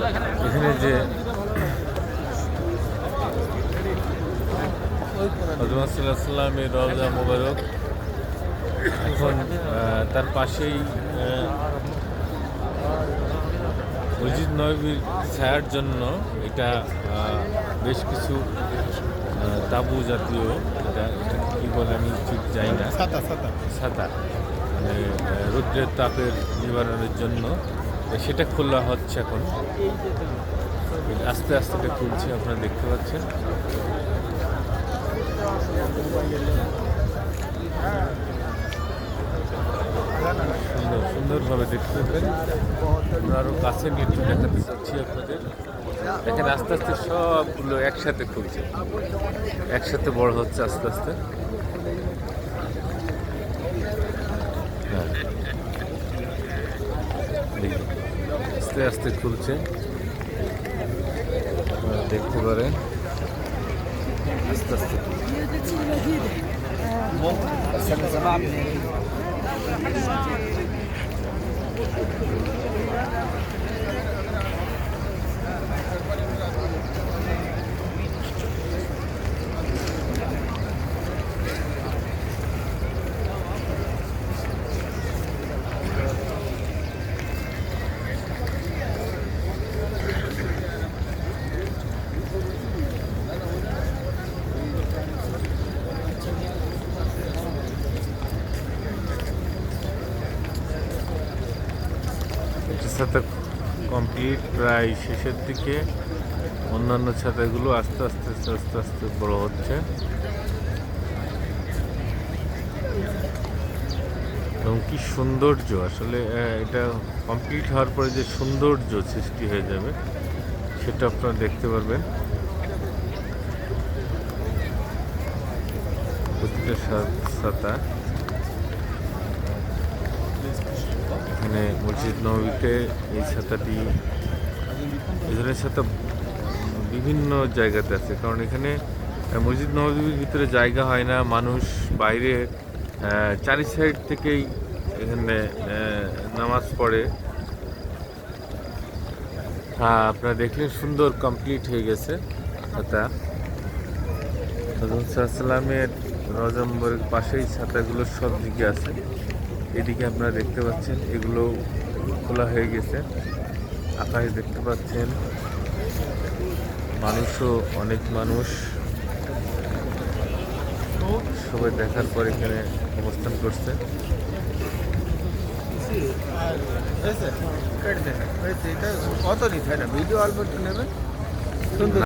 এখানে যে হজরত সাল্লামের রওজা মোবারক এখন তার পাশেই মসজিদ নবীর ছায়ার জন্য এটা বেশ কিছু তাবু জাতীয় এটা এটা কি বলে আমি ঠিক জানি না। ছাতা ছাতা ছাতা মানে রৌদ্রের তাপের নিবারণের জন্য সেটা খোলা হচ্ছে এখন। আস্তে আস্তে এটা খুলছে, আপনারা দেখতে পাচ্ছেন। সুন্দর, সুন্দরভাবে দেখতে পাবেন আমরা আরও কাছে নিয়ে দেখাতে চাচ্ছি আপনাদের। দেখেন, আস্তে আস্তে সবগুলো একসাথে খুলছে। একসাথে বড় হচ্ছে আস্তে আস্তে। হ্যাঁ। আস্তে আস্তে খুলছে দেখতে পারেন আস্তে আস্তে খুলছে। একটা ছাতা কমপ্লিট প্রায় শেষের দিকে অন্যান্য ছাতাগুলো আস্তে আস্তে আস্তে আস্তে আস্তে বড় হচ্ছে। এবং কি সৌন্দর্য, আসলে এটা কমপ্লিট হওয়ার পরে যে সৌন্দর্য সৃষ্টি হয়ে যাবে, সেটা আপনারা দেখতে পারবেন। প্রতিটা ছাতা এখানে মসজিদ নবীতে এই ছাতাটি, এই ধরনের ছাতা বিভিন্ন জায়গাতে আছে। কারণ এখানে মসজিদ নবীর ভিতরে জায়গা হয় না, মানুষ বাইরে চারি সাইড থেকেই এখানে নামাজ পড়ে। হ্যাঁ আপনারা দেখলেন সুন্দর কমপ্লিট হয়ে গেছে ছাতা। সাল্লামের রজম্বরের পাশেই ছাতাগুলো সব দিকে আছে। এদিকে আপনারা দেখতে পাচ্ছেন, এগুলো খোলা হয়ে গেছে। আকাশ দেখতে পাচ্ছেন, মানুষও অনেক মানুষ। সবাই দেখার পর এখানে অবস্থান করছে। কত নিতে ভিডিও অল্প নেবেন?